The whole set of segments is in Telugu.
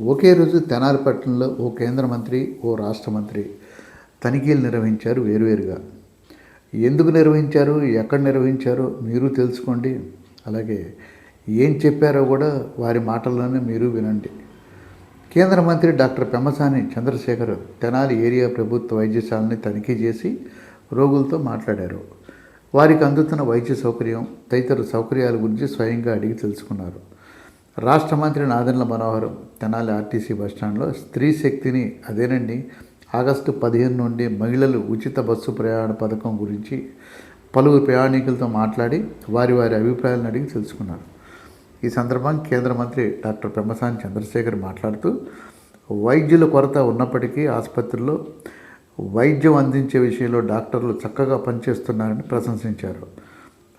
ఒకే రోజు తెనాలిపట్నంలో ఓ కేంద్ర మంత్రి ఓ రాష్ట్ర మంత్రి తనిఖీలు నిర్వహించారు వేరువేరుగా. ఎందుకు నిర్వహించారు? ఎక్కడ నిర్వహించారో? మీరు తెలుసుకోండి. అలాగే ఏం చెప్పారో కూడా వారి మాటల్లోనే మీరు వినండి. కేంద్ర మంత్రి డాక్టర్ పెమ్మసాని చంద్రశేఖర్ తెనాలి ఏరియా ప్రభుత్వ వైద్యశాలని తనిఖీ చేసి రోగులతో మాట్లాడారు. వారికి అందుతున్న వైద్య సౌకర్యం తదితర సౌకర్యాల గురించి స్వయంగా అడిగి తెలుసుకున్నారు. రాష్ట్ర మంత్రి నాదెండ్ల మనోహరం తెనాలి ఆర్టీసీ బస్టాండ్లో స్త్రీ శక్తిని అదేనండి. ఆగస్టు పదిహేను నుండి మహిళలు ఉచిత బస్సు ప్రయాణ పథకం గురించి పలువురు ప్రయాణికులతో మాట్లాడి వారి వారి అభిప్రాయాలను అడిగి తెలుసుకున్నారు. ఈ సందర్భంగా కేంద్ర మంత్రి డాక్టర్ పెమ్మసాని చంద్రశేఖర్ మాట్లాడుతూ వైద్యుల కొరత ఉన్నప్పటికీ ఆసుపత్రుల్లో వైద్యం అందించే విషయంలో డాక్టర్లు చక్కగా పనిచేస్తున్నారని ప్రశంసించారు.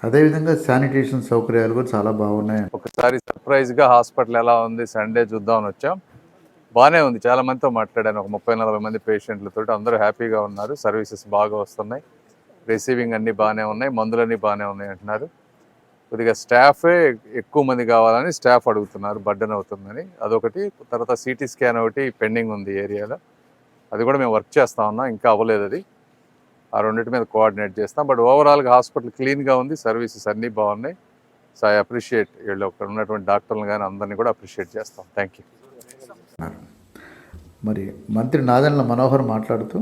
అదేవిధంగా శానిటేషన్ సౌకర్యాలు కూడా చాలా బాగున్నాయి. ఒకసారి సర్ప్రైజ్గా హాస్పిటల్ ఎలా ఉంది సండే చూద్దామని వచ్చాం. బాగానే ఉంది. చాలా మందితో మాట్లాడాను. ఒక ముప్పై నలభై మంది పేషెంట్లతో అందరూ హ్యాపీగా ఉన్నారు. సర్వీసెస్ బాగా వస్తున్నాయి. రిసీవింగ్ అన్నీ బాగానే ఉన్నాయి. మందులన్నీ బాగానే ఉన్నాయి అంటున్నారు. కొద్దిగా స్టాఫే ఎక్కువ మంది కావాలని స్టాఫ్ అడుగుతున్నారు. బర్డెన్ అవుతుందని. అదొకటి. తర్వాత సిటీ స్కాన్ ఒకటి పెండింగ్ ఉంది ఏరియాలో. అది కూడా మేము వర్క్ చేస్తా ఉన్నాం. ఇంకా అవ్వలేదు అది. ఆ రెండింటి మీద కోఆర్డినేట్ చేస్తాం. బట్ ఓవరాల్గా హాస్పిటల్ క్లీన్గా ఉంది సర్వీసెస్ అన్నీ బాగున్నాయి. సో ఐ అప్రిషియేట్ వీళ్ళు అక్కడ ఉన్నటువంటి డాక్టర్లు కానీ అందరినీ కూడా అప్రిషియేట్ చేస్తాం. Thank you. మరి మంత్రి నాదెండ్ల మనోహర్ మాట్లాడుతూ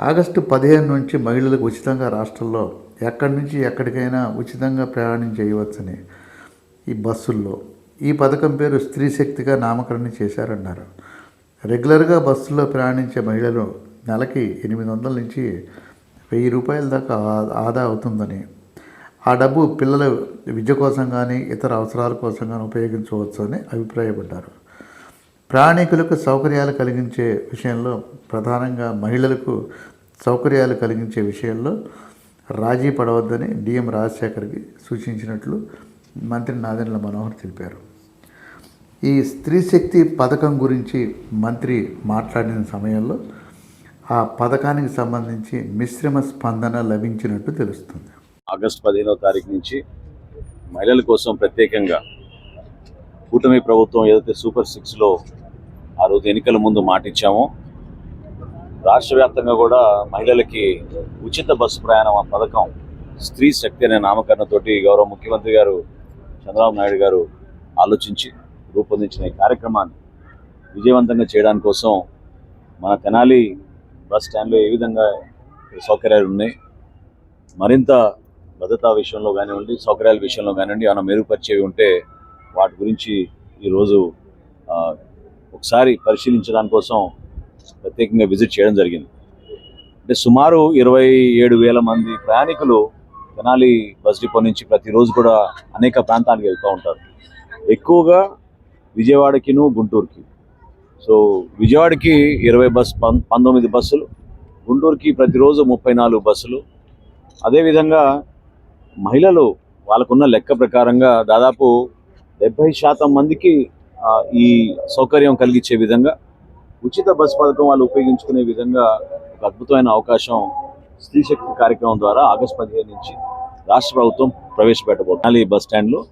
ఆగస్టు పదిహేను నుంచి మహిళలకు ఉచితంగా రాష్ట్రంలో ఎక్కడి నుంచి ఎక్కడికైనా ఉచితంగా ప్రయాణం చేయవచ్చని ఈ బస్సుల్లో ఈ పథకం పేరు స్త్రీ శక్తిగా నామకరణం చేశారన్నారు. రెగ్యులర్గా బస్సుల్లో ప్రయాణించే మహిళలు నెలకి ఎనిమిది వందల నుంచి వెయ్యి రూపాయల దాకా ఆదా అవుతుందని. ఆ డబ్బు పిల్లల విద్య కోసం కానీ ఇతర అవసరాల కోసం కానీ ఉపయోగించవచ్చు అని అభిప్రాయపడ్డారు. ప్రయాణికులకు సౌకర్యాలు కలిగించే విషయంలో ప్రధానంగా మహిళలకు సౌకర్యాలు కలిగించే విషయంలో రాజీ పడవద్దని డిఎం రాజశేఖర్కి సూచించినట్లు మంత్రి నాదెండ్ల మనోహర్ తెలిపారు. ఈ స్త్రీ శక్తి పథకం గురించి మంత్రి మాట్లాడిన సమయంలో ఆ పథకానికి సంబంధించి మిశ్రమ స్పందన లభించినట్టు తెలుస్తుంది. ఆగస్టు పదిహేనవ తారీఖు నుంచి మహిళల కోసం ప్రత్యేకంగా కూటమి ప్రభుత్వం ఏదైతే సూపర్ సిక్స్లో ఆ రోజు ఎన్నికల ముందు మాటిచ్చామో రాష్ట్ర వ్యాప్తంగా కూడా మహిళలకి ఉచిత బస్సు ప్రయాణం ఆ పథకం స్త్రీ శక్తి అనే నామకరణతోటి గౌరవ ముఖ్యమంత్రి గారు చంద్రబాబు నాయుడు గారు ఆలోచించి రూపొందించిన ఈ కార్యక్రమాన్ని విజయవంతంగా చేయడానికి కోసం మన తెనాలి బస్ స్టాండ్లో ఏ విధంగా సౌకర్యాలు ఉన్నాయి? మరింత భద్రతా విషయంలో కానివ్వండి సౌకర్యాల విషయంలో కానివ్వండి ఏమైనా మెరుగుపరిచేవి ఉంటే వాటి గురించి ఈరోజు ఒకసారి పరిశీలించడానికి కోసం ప్రత్యేకంగా విజిట్ చేయడం జరిగింది. అంటే సుమారు ఇరవై ఏడు వేల మంది ప్రయాణికులు తెనాలి బస్ డిపో నుంచి ప్రతిరోజు కూడా అనేక ప్రాంతానికి వెళ్తూ ఉంటారు. ఎక్కువగా విజయవాడకిను గుంటూరుకి సో విజయవాడకి ఇరవై బస్ పం- పంతొమ్మిది బస్సులు గుంటూరుకి ప్రతిరోజు ముప్పై నాలుగు బస్సులు. అదేవిధంగా మహిళలు వాళ్ళకున్న లెక్క ప్రకారంగా దాదాపు డెబ్బై శాతం మందికి ఈ సౌకర్యం కలిగించే విధంగా ఉచిత బస్ పథకం వాళ్ళు ఉపయోగించుకునే విధంగా ఒక అద్భుతమైన అవకాశం స్త్రీ శక్తి కార్యక్రమం ద్వారా ఆగస్టు పదిహేను నుంచి రాష్ట్ర ప్రభుత్వం ప్రవేశపెట్టబోతుంది. ఈ బస్ స్టాండ్లో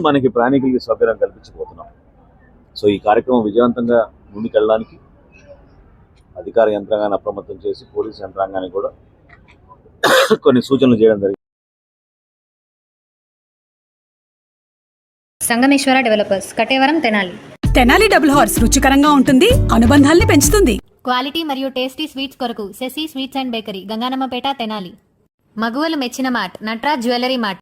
మనకి ప్రయాణికులకి సౌకర్యం కల్పించబోతున్నాం. సో ఈ కార్యక్రమం విజయవంతంగా ముందుకెళ్ళడానికి అధికార యంత్రాంగాన్ని అప్రమత్తం చేసి పోలీస్ యంత్రాంగాన్ని కూడా కొన్ని సూచనలు చేయడం జరిగింది. Sangameswara developers Kattevaram Tenali. Tenali double horse రుచికరంగా ఉంటుంది అనుబంధాల్ని పెంచుతుంది. క్వాలిటీ మరియు టేస్టీ స్వీట్స్ కొరకు Sasi sweets and bakery Ganganammapeta Tenali. మగువలు మెచ్చిన మార్ట్ నట్రాజ్ జ్యువెలరీ మార్ట్.